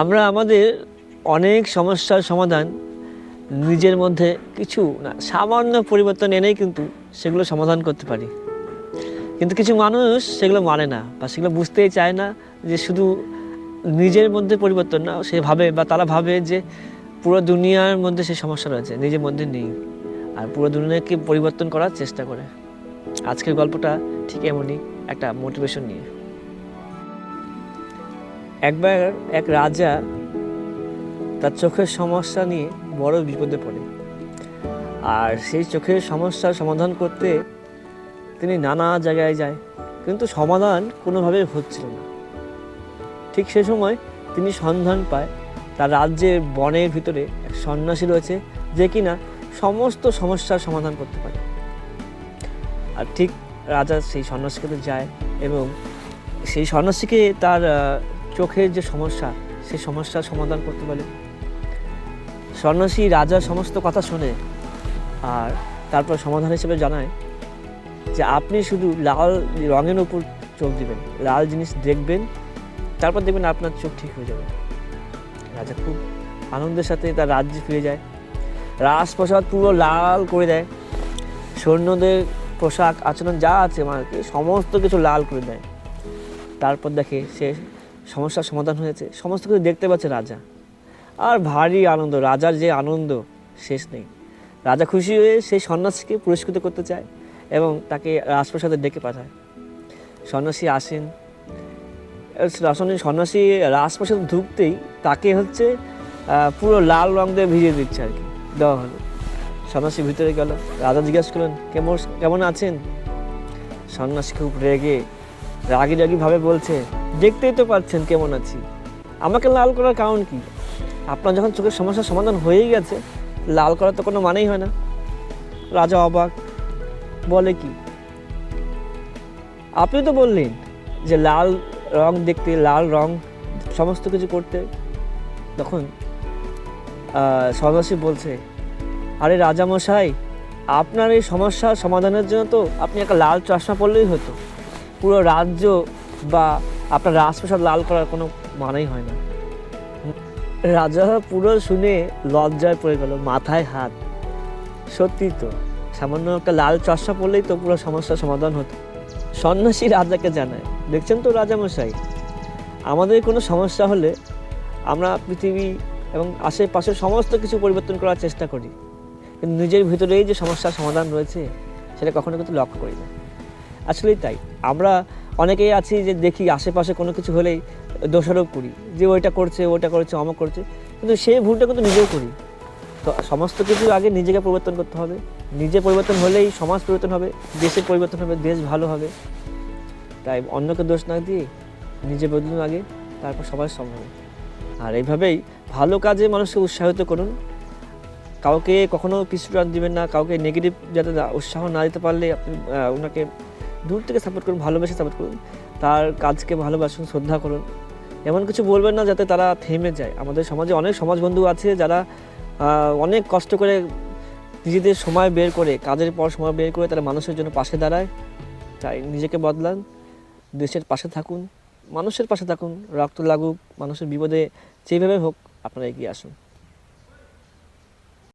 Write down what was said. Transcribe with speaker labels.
Speaker 1: আমরা আমাদের অনেক সমস্যার সমাধান নিজের মধ্যে কিছু না, সামান্য পরিবর্তন এনেই কিন্তু সেগুলো সমাধান করতে পারি। কিন্তু কিছু মানুষ সেগুলো মানে না বা সেগুলো বুঝতেই চায় না যে শুধু নিজের মধ্যে পরিবর্তন না, সে ভাবে বা তারা ভাবে যে পুরো দুনিয়ার মধ্যে সেই সমস্যা রয়েছে, নিজের মধ্যে নেই। আর পুরো দুনিয়াকে পরিবর্তন করার চেষ্টা করে। আজকের গল্পটা ঠিক এমনই একটা মোটিভেশন নিয়ে। একবার এক রাজা তার চোখের সমস্যা নিয়ে বড় বিপদে পড়ে। আর সেই চোখের সমস্যার সমাধান করতে তিনি নানা জায়গায় যায়, কিন্তু সমাধান কোনোভাবেই হচ্ছিল না। ঠিক সে সময় তিনি সন্ধান পায়, তার রাজ্যের বনের ভিতরে এক সন্ন্যাসী রয়েছে যে কিনা সমস্ত সমস্যার সমাধান করতে পারে। আর ঠিক রাজা সেই সন্ন্যাসীকে যায় এবং সেই সন্ন্যাসীকে তার চোখের যে সমস্যা সেই সমস্যার সমাধান করতে পারে। সন্ন্যাসী রাজার সমস্ত কথা শোনে আর তারপর সমাধান হিসেবে জানায় যে আপনি শুধু লাল রঙের উপর চোখ দিবেন, লাল জিনিস দেখবেন, তারপর দেখবেন আপনার চোখ ঠিক হয়ে যাবে। রাজা খুব আনন্দের সাথে তার রাজ্যে ফিরে যায়। রাজপ্রসাদ পুরো লাল করে দেয়। সৈন্যদের পোশাক আচরণ যা আছে মানে সমস্ত কিছু লাল করে দেয়। তারপর দেখে সে সমস্যার সমাধান হয়েছে। সমস্ত কিছু দেখতে পাচ্ছে রাজা। আর ভারী আনন্দ, রাজার যে আনন্দ, শেষ নেই। রাজা খুশি হয়ে সেই সন্ন্যাসীকে পুরস্কৃত করতে চায় এবং তাকে রাজপ্রাসাদে ডেকে পাঠায়। সন্ন্যাসী আসেন। সন্ন্যাসী রাজপ্রাসাদে ঢুকতেই তাকে হচ্ছে পুরো লাল রং দিয়ে ভিজিয়ে দিচ্ছে আর কি। দেওয়া হলো। সন্ন্যাসী ভিতরে গেল। রাজা জিজ্ঞাসা করলেন, কেমন কেমন আছেন? সন্ন্যাসী খুব রেগে রাগি রাগি ভাবে বলছে দেখতেই তো পাচ্ছেন কেমন আছি। আমাকে লাল করার কারণ কি? আপনার যখন চোখের সমস্যার সমাধান হয়েই গেছে, লাল করার তো কোনো মানেই হয় না। রাজা অবাক, বলে কি? আপনি তো বললেন যে লাল রং দেখতে, লাল রং সমস্ত কিছু করতে। তখন সন্ন্যাসী বলছে, আরে রাজামশাই, আপনার এই সমস্যার সমাধানের জন্য তো আপনি একটা লাল চশমা পড়লেই হতো। পুরো রাজ্য বা আপনার রাজপ্রাসাদ লাল করার কোনো মানেই হয় না। রাজা পুরো শুনে লজ্জায় পড়ে গেল, মাথায় হাত। সত্যি তো, সামান্য একটা লাল চশমা পড়লেই তো পুরো সমস্যার সমাধান হতো। সন্ন্যাসী রাজাকে জানায়, দেখছেন তো রাজামশাই, আমাদের কোনো সমস্যা হলে আমরা পৃথিবী এবং আশেপাশের সমস্ত কিছু পরিবর্তন করার চেষ্টা করি। কিন্তু নিজের ভিতরেই যে সমস্যার সমাধান রয়েছে, সেটা কখনো কিন্তু লক্ষ্য করি না। আসলেই তাই, আমরা অনেকেই আছি যে দেখি আশেপাশে কোনো কিছু হলেই দোষারোপ করি, যে ওইটা করছে ওইটা করছে, অমক করছে। কিন্তু সেই ভুলটা কিন্তু নিজেও করি। তো সমস্ত কিছু আগে নিজেকে পরিবর্তন করতে হবে। নিজে পরিবর্তন হলেই সমাজ পরিবর্তন হবে, দেশের পরিবর্তন হবে, দেশ ভালো হবে। তাই অন্যকে দোষ না দিয়ে নিজে বদলুন আগে, তারপর সবাই সম্ভব আর এইভাবেই ভালো কাজে মানুষকে উৎসাহিত করুন। কাউকে কখনো পিছু দিবেন না, কাউকে নেগেটিভ যাতে উৎসাহ না দিতে পারলে আপনি ওনাকে দূর থেকে সাপোর্ট করুন, ভালোবেসে সাপোর্ট করুন, তার কাজকে ভালোবাসুন, শ্রদ্ধা করুন। এমন কিছু বলবেন না যাতে তারা থেমে যায়। আমাদের সমাজে অনেক সমাজ বন্ধু আছে যারা অনেক কষ্ট করে নিজেদের সময় বের করে, কাজের পর সময় বের করে তারা মানুষের জন্য পাশে দাঁড়ায়। তাই নিজেকে বদলান, দেশের পাশে থাকুন, মানুষের পাশে থাকুন, রক্ত লাগুক, মানুষের বিপদে যেভাবে হোক আপনারা এগিয়ে আসুন।